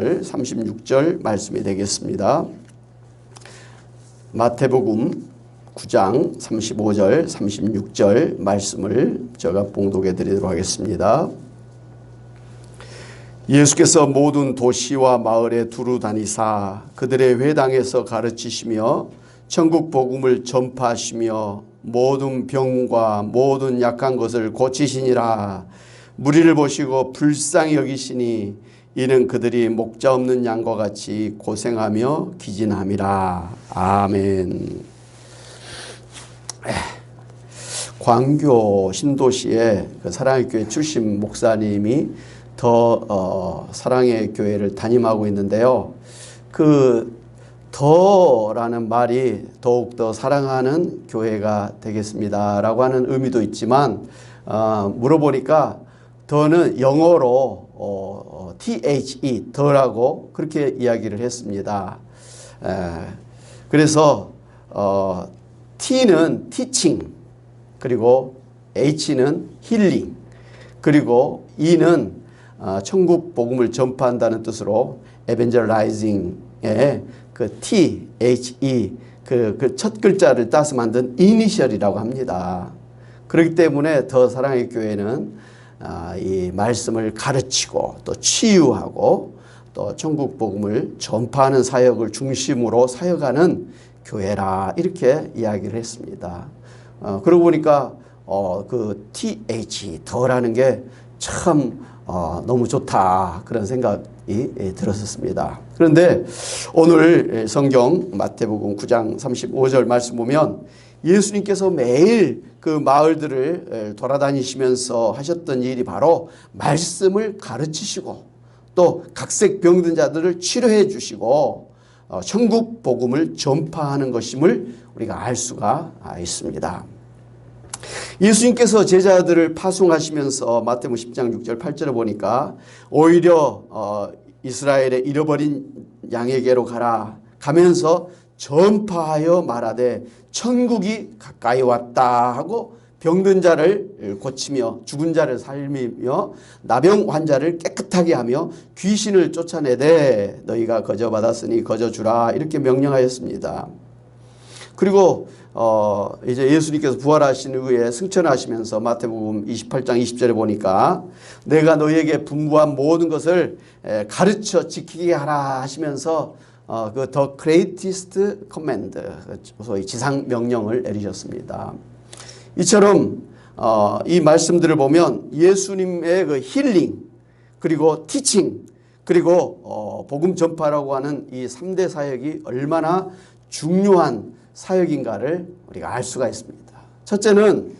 36절 말씀이 되겠습니다. 마태복음 9장 35절 36절 말씀을 제가 봉독해 드리도록 하겠습니다. 예수께서 모든 도시와 마을에 두루 다니사 그들의 회당에서 가르치시며 천국 복음을 전파하시며 모든 병과 모든 약한 것을 고치시니라 무리를 보시고 불쌍히 여기시니 이는 그들이 목자 없는 양과 같이 고생하며 기진함이라 아멘. 광교 신도시의 그 사랑의 교회 출신 목사님이 더 어, 사랑의 교회를 담임하고 있는데요. 그 더라는 말이 더욱 더 사랑하는 교회가 되겠습니다 라고 하는 의미도 있지만 어, 물어보니까 더는 영어로 어, 어, THE 더라고 그렇게 이야기를 했습니다. 에, 그래서 어, T는 teaching 그리고 H는 힐링 그리고 E는 어, 천국 복음을 전파한다는 뜻으로 evangelizing의 그 T, H, E 그첫 글자를 따서 만든 이니셜이라고 합니다. 그렇기 때문에 더 사랑의 교회는 아, 이 말씀을 가르치고 또 치유하고 또 천국 복음을 전파하는 사역을 중심으로 사역하는 교회라 이렇게 이야기를 했습니다. 어, 그러고 보니까 어, 그 TH 더라는 게참 어, 너무 좋다 그런 생각이 예, 들었었습니다. 그런데 오늘 성경 마태복음 9장 35절 말씀 보면 예수님께서 매일 그 마을들을 돌아다니시면서 하셨던 일이 바로 말씀을 가르치시고 또 각색 병든 자들을 치료해 주시고 어, 천국 복음을 전파하는 것임을 우리가 알 수가 있습니다. 예수님께서 제자들을 파송하시면서 마태복음 10장 6절 8절을 보니까 오히려 어, 이스라엘의 잃어버린 양에게로 가라 가면서 전파하여 말하되 천국이 가까이 왔다 하고 병든 자를 고치며 죽은 자를 살리며 나병 환자를 깨끗하게 하며 귀신을 쫓아내되 너희가 거저 받았으니 거저 주라 이렇게 명령하였습니다. 그리고 어 이제 예수님께서 부활하신 후에 승천하시면서 마태복음 28장 20절에 보니까 내가 너희에게 분부한 모든 것을 가르쳐 지키게 하라 하시면서 어, 그 The Greatest Command, 소위 지상 명령을 내리셨습니다. 이처럼 어, 이 말씀들을 보면 예수님의 그 힐링 그리고 티칭 그리고 어, 복음 전파라고 하는 이 3대 사역이 얼마나 중요한 사역인가를 우리가 알 수가 있습니다. 첫째는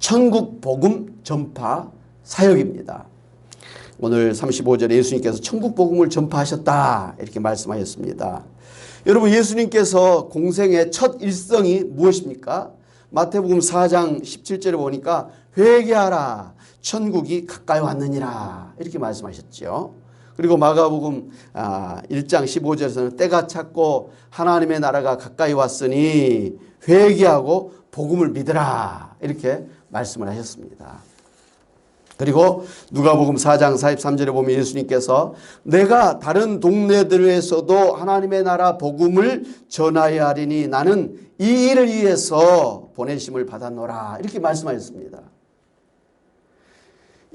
천국 복음 전파 사역입니다. 오늘 35절에 예수님께서 천국 복음을 전파하셨다 이렇게 말씀하셨습니다. 여러분 예수님께서 공생의 첫 일성이 무엇입니까? 마태복음 4장 17절에 보니까 회개하라 천국이 가까이 왔느니라 이렇게 말씀하셨죠. 그리고 마가복음 1장 아, 15절에서는 때가 찼고 하나님의 나라가 가까이 왔으니 회개하고 복음을 믿으라 이렇게 말씀을 하셨습니다. 그리고 누가복음 4장 43절에 보면 예수님께서 내가 다른 동네들에서도 하나님의 나라 복음을 전하여야 하리니 나는 이 일을 위해서 보내심을 받았노라 이렇게 말씀하셨습니다.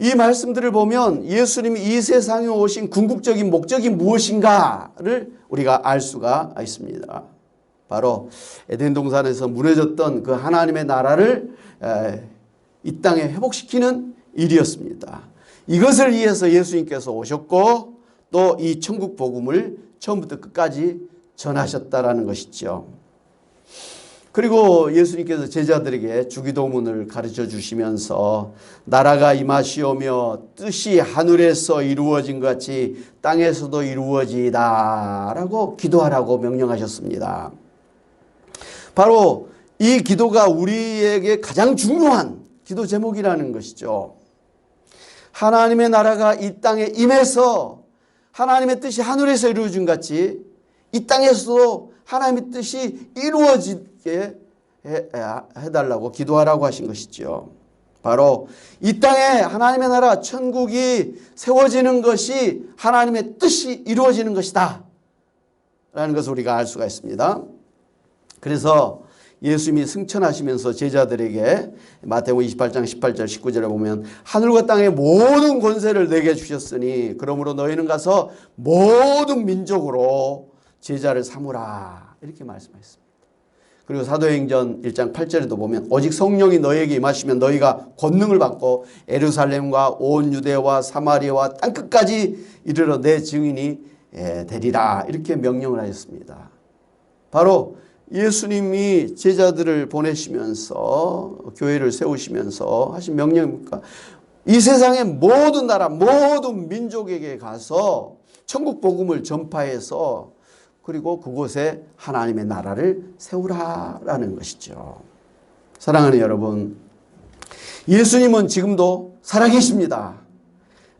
이 말씀들을 보면 예수님이 이 세상에 오신 궁극적인 목적이 무엇인가를 우리가 알 수가 있습니다. 바로 에덴 동산에서 무너졌던 그 하나님의 나라를 이 땅에 회복시키는 일이었습니다. 이것을 위해서 예수님께서 오셨고 또 이 천국 복음을 처음부터 끝까지 전하셨다라는 것이죠. 그리고 예수님께서 제자들에게 주기도문을 가르쳐 주시면서 나라가 임하시오며 뜻이 하늘에서 이루어진 같이 땅에서도 이루어지다라고 기도하라고 명령하셨습니다. 바로 이 기도가 우리에게 가장 중요한 기도 제목이라는 것이죠. 하나님의 나라가 이 땅에 임해서 하나님의 뜻이 하늘에서 이루어진 같이 이 땅에서도 하나님의 뜻이 이루어지게 해달라고 기도하라고 하신 것이죠. 바로 이 땅에 하나님의 나라 천국이 세워지는 것이 하나님의 뜻이 이루어지는 것이다. 라는 것을 우리가 알 수가 있습니다. 그래서 예수님이 승천하시면서 제자들에게 마태복음 28장 18절 19절에 보면 하늘과 땅의 모든 권세를 내게 주셨으니 그러므로 너희는 가서 모든 민족으로 제자를 삼으라 이렇게 말씀하셨습니다. 그리고 사도행전 1장 8절에도 보면 오직 성령이 너희에게 임하시면 너희가 권능을 받고 에루살렘과 온 유대와 사마리아와 땅끝까지 이르러 내 증인이 예, 되리라 이렇게 명령을 하셨습니다. 바로 예수님이 제자들을 보내시면서 교회를 세우시면서 하신 명령입니까? 이 세상의 모든 나라, 모든 민족에게 가서 천국 복음을 전파해서 그리고 그곳에 하나님의 나라를 세우라라는 것이죠. 사랑하는 여러분, 예수님은 지금도 살아계십니다.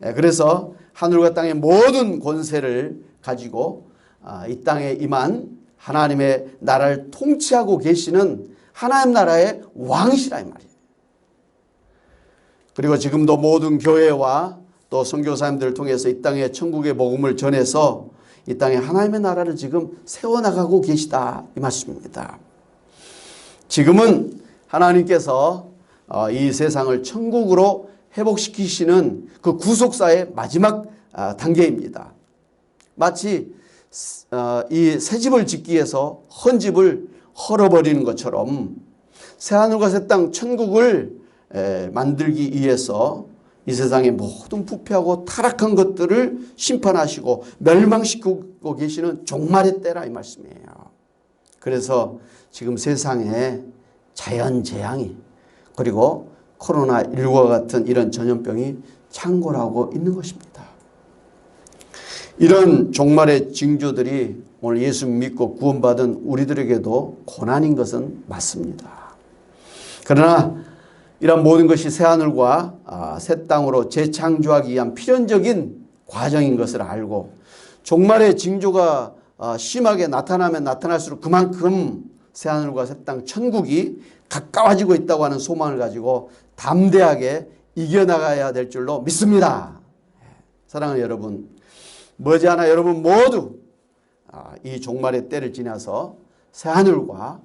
예, 그래서 하늘과 땅의 모든 권세를 가지고 아, 이 땅에 임한 하나님의 나라를 통치하고 계시는 하나님 나라의 왕이시라 이 말이에요. 그리고 지금도 모든 교회와 또 선교사님들을 통해서 이 땅에 천국의 복음을 전해서 이 땅에 하나님의 나라를 지금 세워나가고 계시다 이 말씀입니다. 지금은 하나님께서 어, 이 세상을 천국으로 회복시키시는 그 구속사의 마지막 아, 단계입니다. 마치 어, 이 새 집을 짓기 위해서 헌 집을 헐어버리는 것처럼 새 하늘과 새 땅 천국을 만들기 위해서 이 세상의 모든 부패하고 타락한 것들을 심판하시고 멸망시키고 계시는 종말의 때라 이 말씀이에요. 그래서 지금 세상에 자연재앙이 그리고 코로나19와 같은 이런 전염병이 창궐하고 있는 것입니다. 이런 종말의 징조들이 오늘 예수 믿고 구원받은 우리들에게도 고난인 것은 맞습니다. 그러나 이런 모든 것이 새하늘과 아, 새 땅으로 재창조하기 위한 필연적인 과정인 것을 알고 종말의 징조가 아, 심하게 나타나면 나타날수록 그만큼 새하늘과 새 땅 천국이 가까워지고 있다고 하는 소망을 가지고 담대하게 이겨나가야 될 줄로 믿습니다. 사랑하는 여러분, 머지않아 여러분 모두 아, 이 종말의 때를 지나서 새하늘과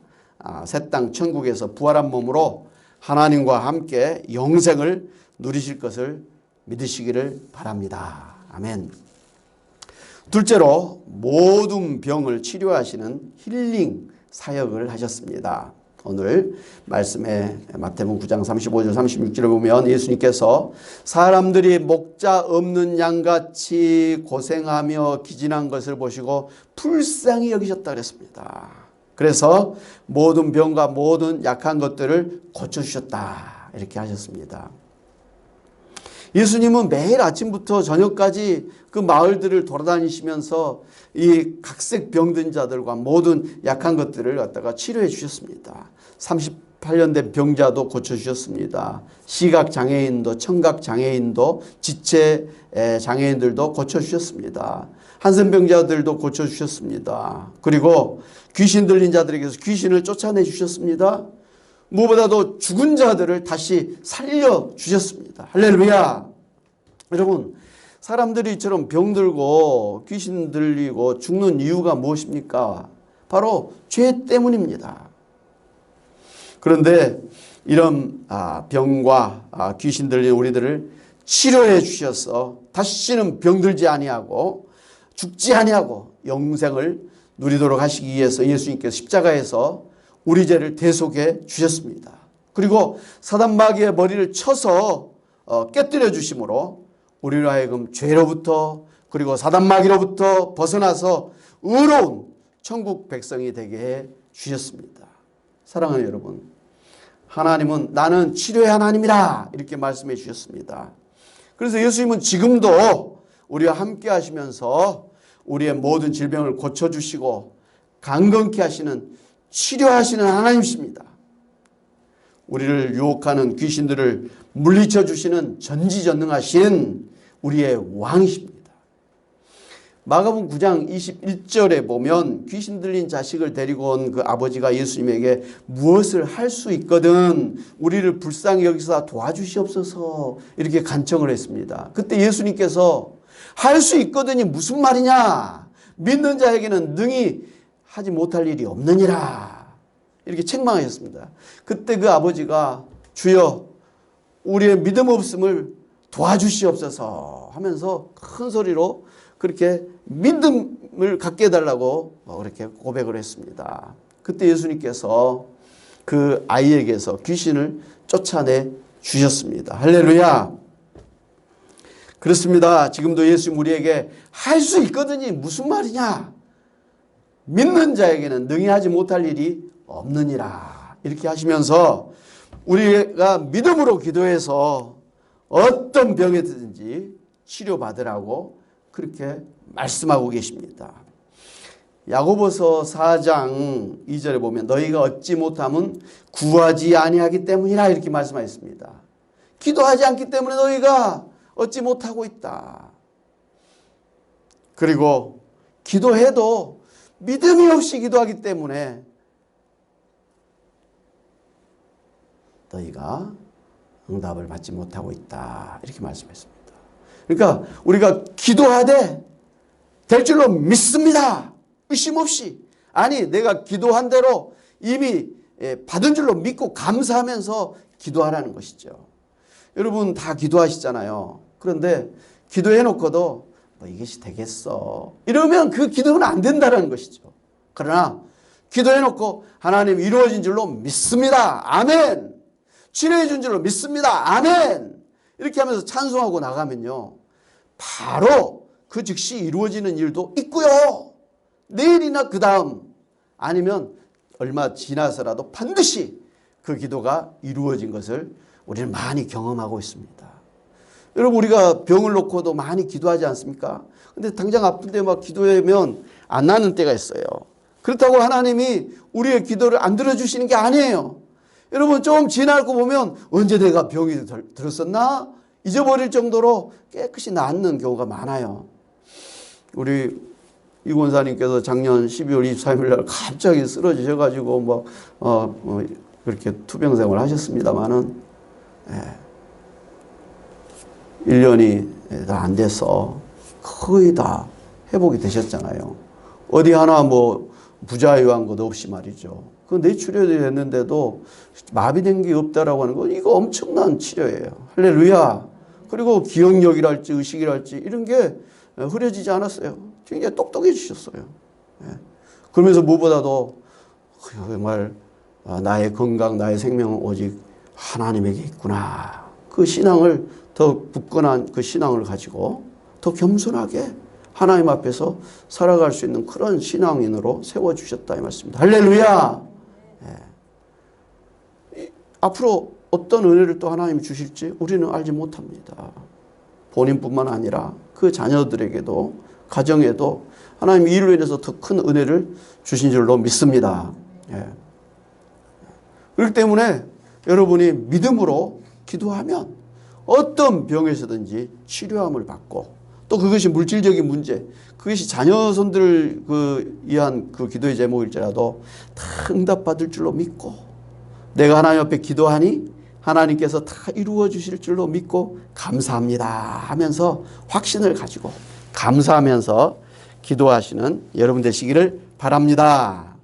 새 땅 천국에서 부활한 몸으로 하나님과 함께 영생을 누리실 것을 믿으시기를 바랍니다. 아멘. 둘째로 모든 병을 치료하시는 힐링 사역을 하셨습니다. 오늘 말씀에 마태복음 9장 35절 36절을 보면 예수님께서 사람들이 목자 없는 양같이 고생하며 기진한 것을 보시고 불쌍히 여기셨다 그랬습니다. 그래서 모든 병과 모든 약한 것들을 고쳐주셨다. 이렇게 하셨습니다. 예수님은 매일 아침부터 저녁까지 그 마을들을 돌아다니시면서 이 각색 병든 자들과 모든 약한 것들을 갖다가 치료해 주셨습니다. 38년 된 병자도 고쳐주셨습니다. 시각 장애인도 청각 장애인도 지체 장애인들도 고쳐주셨습니다. 한센병자들도 고쳐주셨습니다. 그리고 귀신 들린 자들에게서 귀신을 쫓아내 주셨습니다. 무엇보다도 죽은 자들을 다시 살려 주셨습니다. 할렐루야. 여러분, 사람들이 이처럼 병들고 귀신 들리고 죽는 이유가 무엇입니까? 바로 죄 때문입니다. 그런데 이런 아, 병과 아, 귀신 들린 우리들을 치료해 주셔서 다시는 병들지 아니하고 죽지 아니하고 영생을 누리도록 하시기 위해서 예수님께서 십자가에서 우리 죄를 대속해 주셨습니다. 그리고 사단 마귀의 머리를 쳐서 어, 깨뜨려 주심으로 우리로 하여금 죄로부터 그리고 사단 마귀로부터 벗어나서 의로운 천국 백성이 되게 해 주셨습니다. 사랑하는 여러분, 하나님은 나는 치료의 하나님이라 이렇게 말씀해 주셨습니다. 그래서 예수님은 지금도 우리와 함께 하시면서 우리의 모든 질병을 고쳐주시고 강건케 하시는 치료하시는 하나님이십니다. 우리를 유혹하는 귀신들을 물리쳐 주시는 전지전능하신 우리의 왕이십니다. 마가복음 9장 21절에 보면 귀신 들린 자식을 데리고 온 그 아버지가 예수님에게 무엇을 할 수 있거든 우리를 불쌍히 여기서 도와주시옵소서 이렇게 간청을 했습니다. 그때 예수님께서 할 수 있거든이 무슨 말이냐? 믿는 자에게는 능히 하지 못할 일이 없느니라. 이렇게 책망하셨습니다. 그때 그 아버지가 주여 우리의 믿음 없음을 도와주시옵소서 하면서 큰 소리로 그렇게 믿음을 갖게 해달라고 그렇게 고백을 했습니다. 그때 예수님께서 그 아이에게서 귀신을 쫓아내 주셨습니다. 할렐루야. 그렇습니다. 지금도 예수님 우리에게 할 수 있거든요. 무슨 말이냐? 믿는 자에게는 능히 하지 못할 일이 없느니라. 이렇게 하시면서 우리가 믿음으로 기도해서 어떤 병에든지 치료받으라고 그렇게 말씀하고 계십니다. 야고보서 4장 2절에 보면 너희가 얻지 못함은 구하지 아니하기 때문이라 이렇게 말씀하셨습니다. 기도하지 않기 때문에 너희가 얻지 못하고 있다. 그리고 기도해도 믿음이 없이 기도하기 때문에 너희가 응답을 받지 못하고 있다. 이렇게 말씀했습니다. 그러니까 우리가 기도하되 될 줄로 믿습니다. 의심 없이. 아니, 내가 기도한 대로 이미 예, 받은 줄로 믿고 감사하면서 기도하라는 것이죠. 여러분 다 기도하시잖아요. 그런데 기도해 놓고도 뭐 이것이 되겠어. 이러면 그 기도는 안 된다는 것이죠. 그러나 기도해 놓고 하나님 이루어진 줄로 믿습니다. 아멘. 치료해 준 줄로 믿습니다. 아멘. 이렇게 하면서 찬송하고 나가면요. 바로 그 즉시 이루어지는 일도 있고요. 내일이나 그 다음 아니면 얼마 지나서라도 반드시 그 기도가 이루어진 것을 우리는 많이 경험하고 있습니다. 여러분 우리가 병을 놓고도 많이 기도하지 않습니까? 근데 당장 아픈데 막 기도하면 안 나는 때가 있어요. 그렇다고 하나님이 우리의 기도를 안 들어주시는 게 아니에요. 여러분 좀 지나고 보면 언제 내가 병이 들었었나? 잊어버릴 정도로 깨끗이 낫는 경우가 많아요. 우리 이 권사님께서 작년 12월 23일 날 갑자기 쓰러지셔 가지고 뭐, 어, 어, 그렇게 투병 생활 하셨습니다만은, 예. 1년이 다 안 돼서 거의 다 회복이 되셨잖아요. 어디 하나 뭐 부자유한 것 없이 말이죠. 그 뇌출혈이 됐는데도 마비된 게 없다라고 하는 거 이거 엄청난 치료예요. 할렐루야. 그리고 기억력이랄지 의식이랄지 이런 게 흐려지지 않았어요. 굉장히 똑똑해지셨어요. 예. 그러면서 무엇보다도 정말 아, 나의 건강, 나의 생명은 오직 하나님에게 있구나. 그 신앙을 더 굳건한 그 신앙을 가지고 더 겸손하게 하나님 앞에서 살아갈 수 있는 그런 신앙인으로 세워주셨다 이 말씀입니다. 할렐루야! 예. 앞으로 어떤 은혜를 또 하나님이 주실지 우리는 알지 못합니다. 본인뿐만 아니라 그 자녀들에게도 가정에도 하나님 이로 인해서 더 큰 은혜를 주신 줄로 믿습니다. 예. 그렇기 때문에 여러분이 믿음으로 기도하면 어떤 병에서든지 치료함을 받고 또 그것이 물질적인 문제, 그것이 자녀손들을 그 위한 그 기도의 제목일지라도 다 응답받을 줄로 믿고 내가 하나님 앞에 기도하니 하나님께서 다 이루어 주실 줄로 믿고 감사합니다 하면서 확신을 가지고 감사하면서 기도하시는 여러분 되시기를 바랍니다.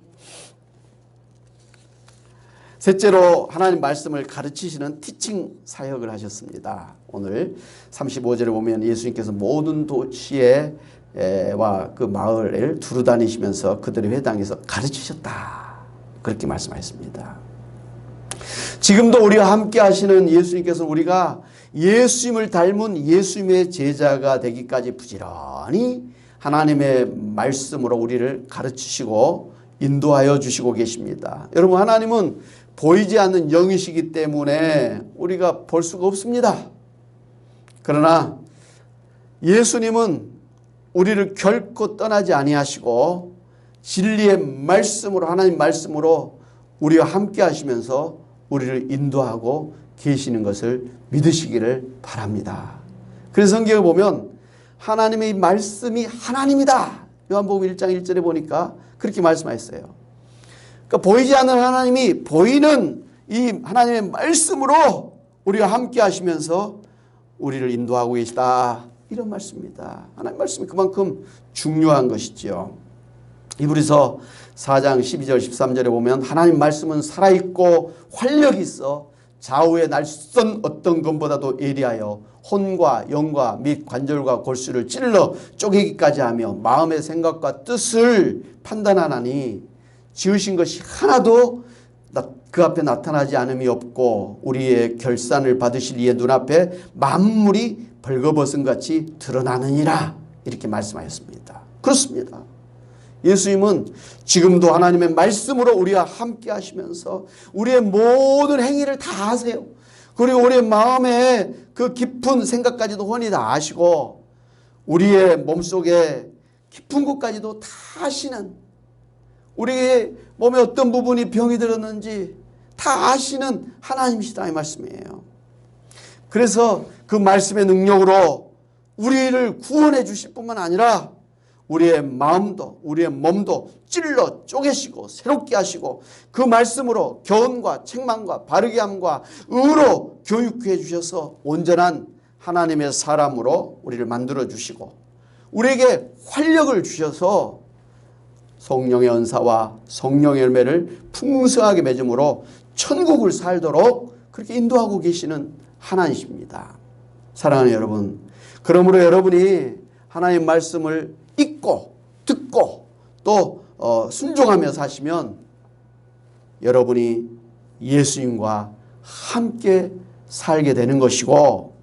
셋째로 하나님 말씀을 가르치시는 티칭 사역을 하셨습니다. 오늘 35절에 보면 예수님께서 모든 도시에 와 그 마을을 두루 다니시면서 그들의 회당에서 가르치셨다. 그렇게 말씀하셨습니다. 지금도 우리와 함께 하시는 예수님께서 우리가 예수님을 닮은 예수님의 제자가 되기까지 부지런히 하나님의 말씀으로 우리를 가르치시고 인도하여 주시고 계십니다. 여러분 하나님은 보이지 않는 영이시기 때문에 우리가 볼 수가 없습니다. 그러나 예수님은 우리를 결코 떠나지 아니하시고 진리의 말씀으로 하나님 말씀으로 우리와 함께 하시면서 우리를 인도하고 계시는 것을 믿으시기를 바랍니다. 그래서 성경에 보면 하나님의 말씀이 하나님이다. 요한복음 1장 1절에 보니까 그렇게 말씀하셨어요. 그러니까 보이지 않는 하나님이 보이는 이 하나님의 말씀으로 우리가 함께 하시면서 우리를 인도하고 계시다. 이런 말씀입니다. 하나님 말씀이 그만큼 중요한 것이지요. 이브리서 4장 12절 13절에 보면 하나님 말씀은 살아있고 활력이 있어 좌우의 날선 어떤 것보다도 예리하여 혼과 영과 및 관절과 골수를 찔러 쪼개기까지 하며 마음의 생각과 뜻을 판단하나니 지으신 것이 하나도 나- 그 앞에 나타나지 않음이 없고 우리의 결산을 받으실 이의 눈앞에 만물이 벌거벗은 같이 드러나느니라 이렇게 말씀하였습니다. 그렇습니다. 예수님은 지금도 하나님의 말씀으로 우리와 함께 하시면서 우리의 모든 행위를 다 아세요. 그리고 우리의 마음에 그 깊은 생각까지도 훤히 다 아시고 우리의 몸속에 깊은 곳까지도 다 아시는 우리의 몸에 어떤 부분이 병이 들었는지 다 아시는 하나님이시다 이 말씀이에요. 그래서 그 말씀의 능력으로 우리를 구원해 주실 뿐만 아니라 우리의 마음도 우리의 몸도 찔러 쪼개시고 새롭게 하시고 그 말씀으로 교훈과 책망과 바르게 함과 의로 교육해 주셔서 온전한 하나님의 사람으로 우리를 만들어 주시고 우리에게 활력을 주셔서 성령의 은사와 성령의 열매를 풍성하게 맺음으로 천국을 살도록 그렇게 인도하고 계시는 하나님이십니다. 사랑하는 여러분, 그러므로 여러분이 하나님 말씀을 읽고 듣고 또 어, 순종하며 사시면 여러분이 예수님과 함께 살게 되는 것이고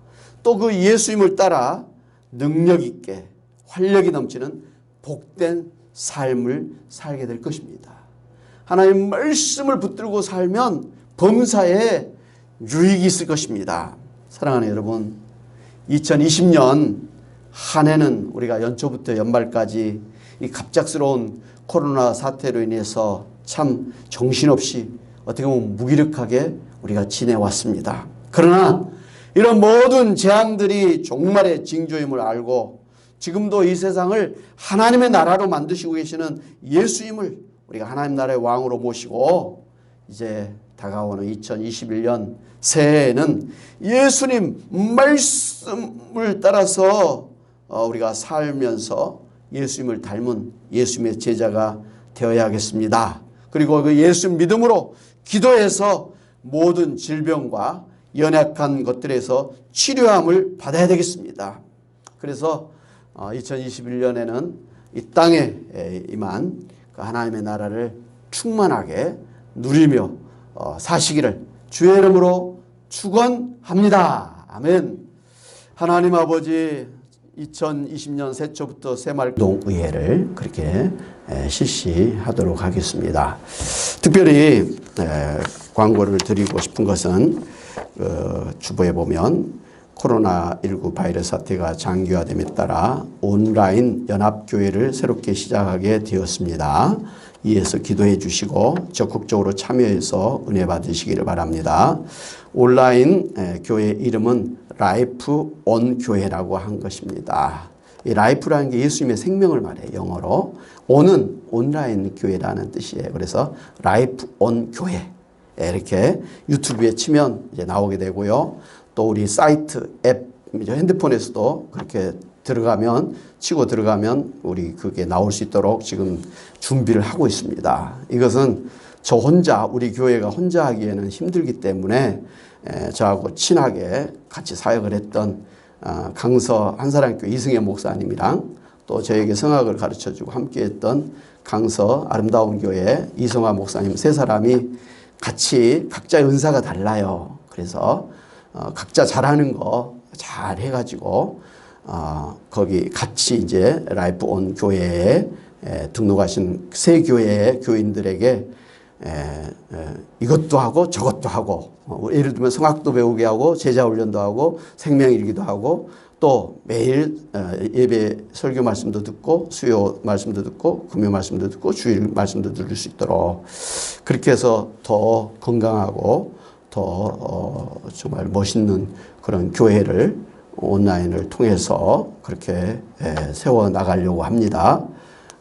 또 그 예수님을 따라 능력 있게 활력이 넘치는 복된 삶을 살게 될 것입니다. 하나님 말씀을 붙들고 살면 범사에 유익이 있을 것입니다. 사랑하는 여러분, 2020년 한 해는 우리가 연초부터 연말까지 이 갑작스러운 코로나 사태로 인해서 참 정신없이 어떻게 보면 무기력하게 우리가 지내왔습니다. 그러나 이런 모든 재앙들이 종말의 징조임을 알고 지금도 이 세상을 하나님의 나라로 만드시고 계시는 예수님을 우리가 하나님 나라의 왕으로 모시고 이제 다가오는 2021년 새해에는 예수님 말씀을 따라서 어, 우리가 살면서 예수님을 닮은 예수님의 제자가 되어야겠습니다. 그리고 그 예수 믿음으로 기도해서 모든 질병과 연약한 것들에서 치료함을 받아야 되겠습니다. 그래서 2021년에는 이 땅에 임한 그 하나님의 나라를 충만하게 누리며 어, 사시기를 주의 이름으로 축원합니다. 아멘. 하나님 아버지 2020년 새초부터 새말동 의회를 그렇게 실시하도록 하겠습니다. 특별히 광고를 드리고 싶은 것은 어, 주보에 보면 코로나19 바이러스 사태가 장기화됨에 따라 온라인 연합교회를 새롭게 시작하게 되었습니다. 이에서 기도해 주시고 적극적으로 참여해서 은혜 받으시기를 바랍니다. 온라인 교회 이름은 라이프 온 교회라고 한 것입니다. 이 라이프라는 게 예수님의 생명을 말해요. 영어로. 온은 온라인 교회라는 뜻이에요. 그래서 라이프 온 교회. 이렇게 유튜브에 치면 이제 나오게 되고요. 또 우리 사이트 앱 핸드폰에서도 그렇게 들어가면 치고 들어가면 우리 그게 나올 수 있도록 지금 준비를 하고 있습니다. 이것은 저 혼자 우리 교회가 혼자 하기에는 힘들기 때문에 저하고 친하게 같이 사역을 했던 강서 한사랑교회 이승혜 목사님이랑 또 저에게 성악을 가르쳐주고 함께했던 강서 아름다운 교회 이성화 목사님 세 사람이 같이 각자의 은사가 달라요. 그래서 어, 각자 잘하는 거 잘 해가지고 어, 거기 같이 이제 라이프 온 교회에 에, 등록하신 새 교회의 교인들에게 이것도 하고 저것도 하고 어, 예를 들면 성악도 배우게 하고 제자 훈련도 하고 생명일기도 하고 또 매일 어, 예배 설교 말씀도 듣고 수요 말씀도 듣고 금요 말씀도 듣고 주일 말씀도 들을 수 있도록 그렇게 해서 더 건강하고 더 어, 정말 멋있는 그런 교회를 온라인을 통해서 그렇게 예, 세워 나가려고 합니다.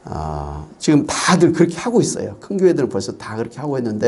아, 지금 다들 그렇게 하고 있어요. 큰 교회들은 벌써 다 그렇게 하고 있는데